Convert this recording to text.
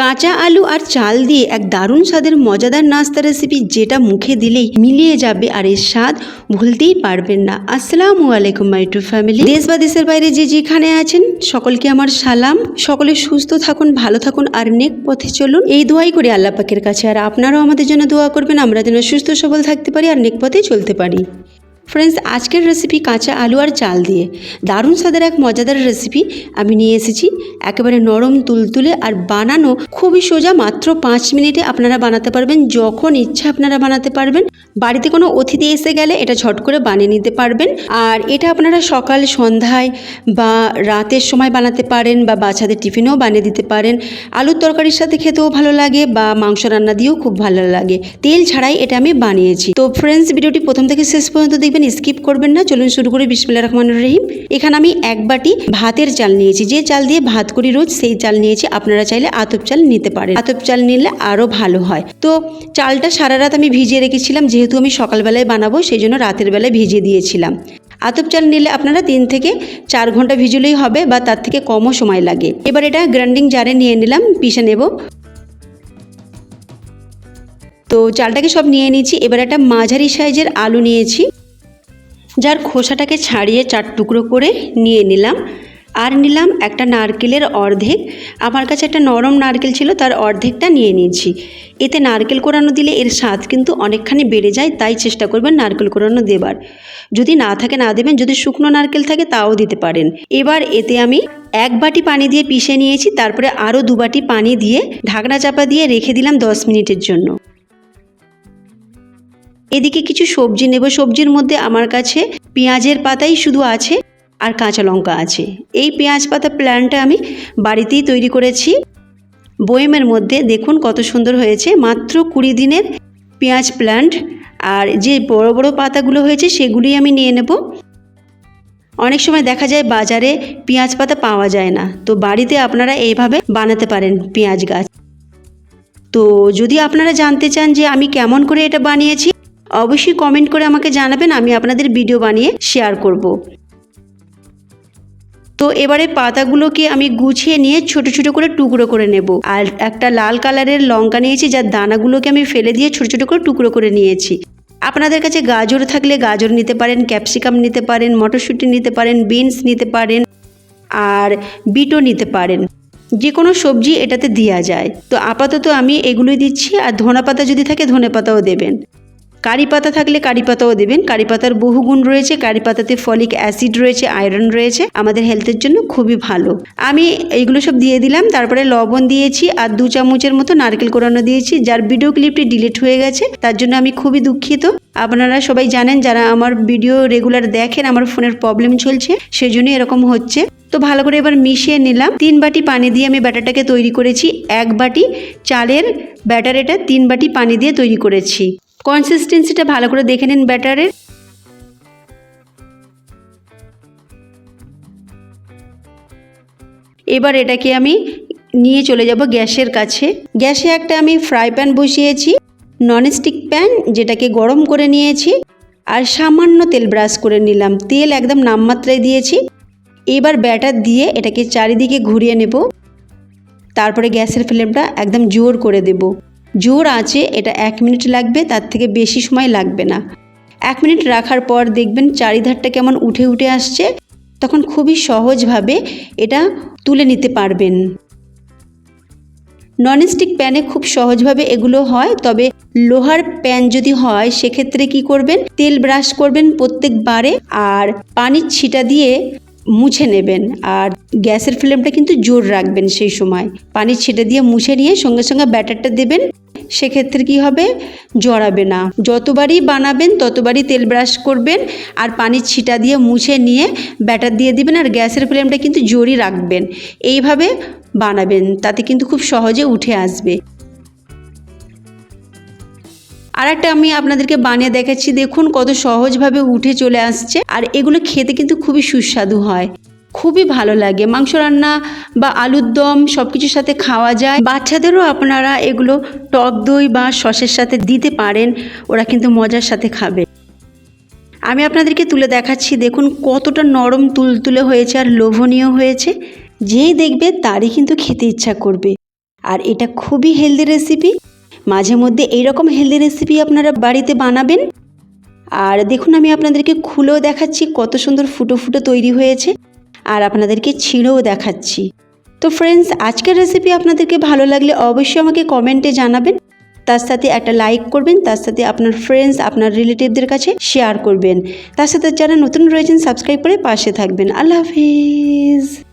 কাঁচা আলু আর চাল দিয়ে এক দারুণ স্বাদের মজাদার নাস্তা রেসিপি যেটা মুখে দিলেই মিলিয়ে যাবে আর এর স্বাদ ভুলতেই পারবেন না। আসসালামু আলাইকুম মাই টু ফ্যামিলি দেশ বা দেশের বাইরে যে যেখানে আছেন, সকলকে আমার সালাম। সকলে সুস্থ থাকুন, ভালো থাকুন আর নেক পথে চলুন। এই দোয়াই করি আল্লাহ পাকের কাছে। আর আপনারাও আমাদের জন্য দোয়া করবেন, আমরা যেন সুস্থ সবল থাকতে পারি আর নেক পথে চলতে পারি। ফ্রেন্ডস আজকের রেসিপি কাঁচা আলু আর চাল দিয়ে। দারুণ স্বাদের এক মজাদার রেসিপি আমি নিয়ে এসেছি একেবারে নরম তুলতুলে আর বানানো খুবই সোজা মাত্র পাঁচ মিনিটে আপনারা বানাতে পারবেন, যখন ইচ্ছা আপনারা বানাতে পারবেন। বাড়িতে কোনো অতিথি এসে গেলে এটা ঝট করে বানিয়ে নিতে পারবেন। আর এটা আপনারা সকাল সন্ধ্যায় বা রাতের সময় বানাতে পারেন বা বাচ্চাদের টিফিনেও বানিয়ে দিতে পারেন। আলুর তরকারির সাথে খেতেও ভালো লাগে বা মাংস রান্না দিয়েও খুব ভালো লাগে। তেল ছাড়াই এটা আমি বানিয়েছি। তো ফ্রেন্ডস ভিডিওটি প্রথম থেকে শেষ পর্যন্ত দেখবেন। স্কিপ করবেন না। চলুন শুরু করি। বিসমিল্লা রহমান রহিম। এখানে আমি এক বাটি ভাতের চাল নিয়েছি। যে চাল দিয়ে ভাত করি রোজ, সেই চাল নিয়েছি। আপনারা চাইলে আতপ চাল নিতে পারেন। আতপ চাল নিলে আরও ভালো হয়। তো চালটা সারা রাত আমি ভিজিয়ে রেখেছিলাম। যেহেতু আমি সকালবেলায় বানাবো, সেই জন্য রাতের বেলায় ভিজিয়ে দিয়েছিলাম। আতপ চাল নিলে আপনারা তিন থেকে চার ঘণ্টা ভিজলেই হবে বা তার থেকে কমও সময় লাগে। এবার এটা গ্রাইন্ডিং জারে নিয়ে নিলাম। পিষে নেব। তো চালটাকে সব নিয়ে নিয়েছি। এবার একটা মাঝারি সাইজের আলু নিয়েছি। যার খোসাটাকে ছাড়িয়ে চার টুকরো করে নিয়ে নিলাম। আর নিলাম একটা নারকেলের অর্ধেক। আমার কাছে একটা নরম নারকেল ছিল, তার অর্ধেকটা নিয়ে নিয়েছি। এতে নারকেল কোরানো দিলে এর স্বাদ কিন্তু অনেকখানি বেড়ে যায়, তাই চেষ্টা করবেন নারকেল কোরানো দেবার। যদি না থাকে না দেবেন, যদি শুকনো নারকেল থাকে তাও দিতে পারেন। এবার এতে আমি এক বাটি পানি দিয়ে পিষে নিয়েছি, তারপরে আরও দু বাটি পানি দিয়ে ঢাকনা চাপা দিয়ে রেখে দিলাম দশ মিনিটের জন্য। এদিকে কিছু সবজি নেব। সবজির মধ্যে আমার কাছে পেঁয়াজের পাতাই শুধু আছে আর কাঁচা লঙ্কা আছে। এই পেঁয়াজ পাতা প্ল্যানটা আমি বাড়িতেই তৈরি করেছি। বয়েমের মধ্যে দেখুন কত সুন্দর হয়েছে। মাত্র কুড়ি দিনের পেঁয়াজ প্ল্যান্ট আর যে বড় বড় পাতাগুলো হয়েছে সেগুলি আমি নিয়ে নেব। অনেক সময় দেখা যায় বাজারে পেঁয়াজ পাতা পাওয়া যায় না। তো বাড়িতে আপনারা এইভাবে বানাতে পারেন পেঁয়াজ গাছ। তো যদি আপনারা জানতে চান যে আমি কেমন করে এটা বানিয়েছি অবশ্যই কমেন্ট করে আমাকে জানাবেন, আমি আপনাদের ভিডিও বানিয়ে শেয়ার করব। তো এবারে পাতাগুলোকে আমি গুছিয়ে নিয়ে ছোট ছোট করে টুকরো করে নেব। আর একটা লাল কালারের লঙ্কা নিয়েছি, যার দানাগুলোকে আমি ফেলে দিয়ে ছোট ছোট করে টুকরো করে নিয়েছি। আপনাদের কাছে গাজর থাকলে গাজর নিতে পারেন ক্যাপসিকাম নিতে পারেন, মটরশুঁটি নিতে পারেন বিনস নিতে পারেন, আর বিটও নিতে পারেন। যে কোনো সবজি এটাতে দেওয়া যায়। তো আপাতত আমি এগুলোই দিচ্ছি, আর ধনে পাতা যদি থাকে ধনে পাতাও দেবেন। কারি পাতা থাকলে কারি পাতাও দেবেন। কারি পাতার বহু গুণ রয়েছে। কারি পাতাতে ফলিক অ্যাসিড রয়েছে, আয়রন রয়েছে। আমাদের হেলথের জন্য খুবই ভালো। আমি এইগুলো সব দিয়ে দিলাম। তারপরে লবণ দিয়েছি আর দু চামচের মতো নারকেল কোরানো দিয়েছি। যার ভিডিও ক্লিপটি ডিলিট হয়ে গেছে, তার জন্য আমি খুবই দুঃখিত। আপনারা সবাই জানেন, যারা আমার ভিডিও রেগুলার দেখেন, আমার ফোনের প্রবলেম চলছে সেই জন্য এরকম হচ্ছে। তো ভালো করে এবার মিশিয়ে নিলাম। তিন বাটি পানি দিয়ে আমি ব্যাটারটাকে তৈরি করেছি। এক বাটি চালের ব্যাটার এটা তিন বাটি পানি দিয়ে তৈরি করেছি। কনসিস্টেন্সিটা ভালো করে দেখে নিন ব্যাটারের এবার এটাকে আমি নিয়ে চলে যাব গ্যাসের কাছে। গ্যাসে একটা আমি ফ্রাই প্যান বসিয়েছি ননস্টিক প্যান যেটাকে গরম করে নিয়েছি, আর সামান্য তেল ব্রাশ করে নিলাম। তেল একদম নামমাত্রায় দিয়েছি। এবার ব্যাটার দিয়ে এটাকে চারিদিকে ঘুরিয়ে নেব। তারপরে গ্যাসের ফ্লেমটা একদম জোর করে দেব। জোর আছে, এটা এক মিনিট লাগবে, তার থেকে বেশি সময় লাগবে না। এক মিনিট রাখার পর দেখবেন চারিধারটা কেমন উঠে উঠে আসছে, তখন খুবই সহজভাবে এটা তুলে নিতে পারবেন। ননস্টিক প্যানে খুব সহজভাবে এগুলো হয়, তবে লোহার প্যান যদি হয়, সেক্ষেত্রে কি করবেন? তেল ব্রাশ করবেন প্রত্যেকবারে, আর পানির ছিটা দিয়ে মুছে নেবেন আর গ্যাসের ফ্লেমটা কিন্তু জোর রাখবেন সেই সময়। পানির ছিটা দিয়ে মুছে নিয়ে সঙ্গে সঙ্গে ব্যাটারটা দেবেন। সেক্ষেত্রে কি হবে? জড়াবে না। যতবারই বানাবেন, ততবারই তেল ব্রাশ করবেন আর পানির ছিটা দিয়ে মুছে নিয়ে ব্যাটার দিয়ে দিবেন আর গ্যাসের ফ্লেমটা কিন্তু জোরই রাখবেন। এইভাবে বানাবেন, তাতে কিন্তু খুব সহজে উঠে আসবে। আর একটা আমি আপনাদেরকে বানিয়ে দেখাচ্ছি, দেখুন কত সহজভাবে উঠে চলে আসছে আর এগুলো খেতে কিন্তু খুবই সুস্বাদু হয়। খুবই ভালো লাগে। মাংস রান্না বা আলুর দম সব কিছুর সাথে খাওয়া যায়। বাচ্চাদেরও আপনারা এগুলো টক দই বা সসের সাথে দিতে পারেন, ওরা কিন্তু মজার সাথে খাবে। আমি আপনাদেরকে তুলে দেখাচ্ছি, দেখুন কতটা নরম তুলতুলে হয়েছে আর লোভনীয় হয়েছে। যেই দেখবে তারই কিন্তু খেতে ইচ্ছা করবে। আর এটা খুবই হেলদি রেসিপি মাঝে মধ্যে এইরকম হেলদি রেসিপি আপনারা বাড়িতে বানাবেন। আর দেখুন, আমি আপনাদেরকে খুলেও দেখাচ্ছি, কত সুন্দর ফুটো ফুটো তৈরি হয়েছে, আর আপনাদেরকে ছিঁড়েও দেখাচ্ছি। তো ফ্রেন্ডস আজকের রেসিপি আপনাদেরকে ভালো লাগলে অবশ্যই আমাকে কমেন্টে জানাবেন। তার সাথে একটা লাইক করবেন, তার সাথে আপনার ফ্রেন্ডস আপনার রিলেটিভদের কাছে শেয়ার করবেন। তার সাথে যারা নতুন রয়েছেন সাবস্ক্রাইব করে পাশে থাকবেন। আল্লাহ হাফিজ।